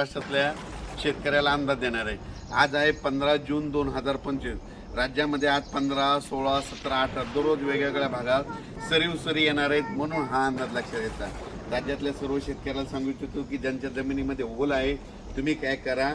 महाराष्ट्रातल्या शेतकऱ्याला अंदाज देणार आहे. आज आहे पंधरा जून दोन हजार पंचवीस. राज्यामध्ये आज पंधरा सोळा सतरा अठरा दररोज वेगवेगळ्या भागात सरीव सरी येणार आहेत म्हणून हा अंदाज लक्षात येतात राज्यातल्या सर्व शेतकऱ्याला सांगू इच्छितो की ज्यांच्या जमिनीमध्ये ओल आहे तुम्ही काय करा.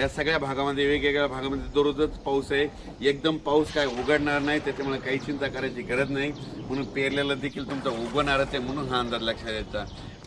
या सगळ्या भागामध्ये वेगवेगळ्या भागामध्ये दररोजच पाऊस आहे. एकदम पाऊस काय उघडणार नाही त्याच्यामुळे काही चिंता करायची गरज नाही. म्हणून पेरलेलं देखील तुमचा उगवणारच आहे म्हणून हा अंदाज लक्षात यायचा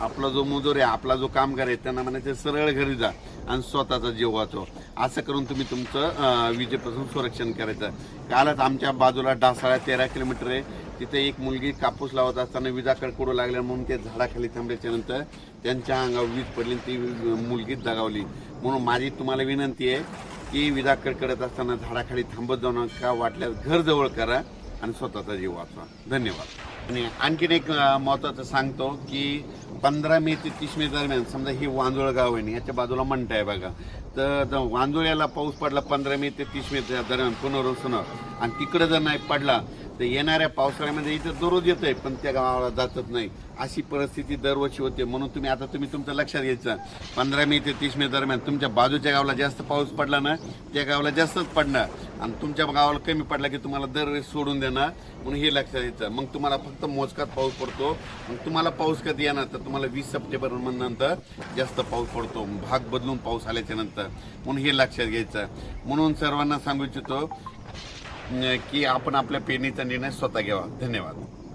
आपला जो मजूर आहे आपला जो कामगार आहे त्यांना म्हणायचं सरळ घरी जा आणि स्वतःचा जीव वाचव. असं करून तुम्ही तुमचं विजेपासून संरक्षण करायचं. कालच आमच्या बाजूला डासाळा तेरा किलोमीटर आहे. तिथे एक मुलगी कापूस लावत असताना विजा कडकडू लागल्या म्हणून ते झाडाखाली थांबल्याच्या नंतर त्यांच्या अंगावर वीज पडली ती मुलगीच दगावली. म्हणून माझी तुम्हाला विनंती आहे की विजा कडकडत असताना झाडाखाली थांबत जाऊ नका वाटल्यास घर जवळ करा. आणि स्वतःचा जीव वाचवा. धन्यवाद. आणि आणखीन एक महत्त्वाचं महत्वाचं सांगतो की पंधरा मे ते तीस मे दरम्यान समजा ही वांजुळ गाव आहे याच्या बाजूला म्हणत आहे बघा. तर ज- वांजुळ्याला पाऊस पडला पंधरा मे ते तीस मे दरम्यान पुनर्वसन. आणि तिकडे जर नाही पडला तर येणाऱ्या पावसाळ्यामध्ये इथं दररोज येत आहे पण त्या गावाला जातच नाही. अशी परिस्थिती दरवर्षी होते म्हणून तुम्ही आता तुम्ही तुमचं लक्षात घ्यायचं. पंधरा मे ते तीस मे दरम्यान तुमच्या बाजूच्या गावाला जास्त पाऊस पडला ना त्या गावाला जास्तच पडणार. आणि तुमच्या गावाला कमी पडला की तुम्हाला दरवेळेस सोडून देणार म्हणून हे लक्षात घ्यायचं. मग तुम्हाला फक्त मोजकात पाऊस पडतो. मग तुम्हाला पाऊस कधी येणार तर तुम्हाला वीस सप्टेंबर नंतर जास्त पाऊस पडतो. भाग बदलून पाऊस आल्याच्यानंतर. म्हणून हे लक्षात घ्यायचं. म्हणून सर्वांना सांगू इच्छितो की आपण आपल्या पेरणीचा निर्णय स्वतः घ्यावा. धन्यवाद.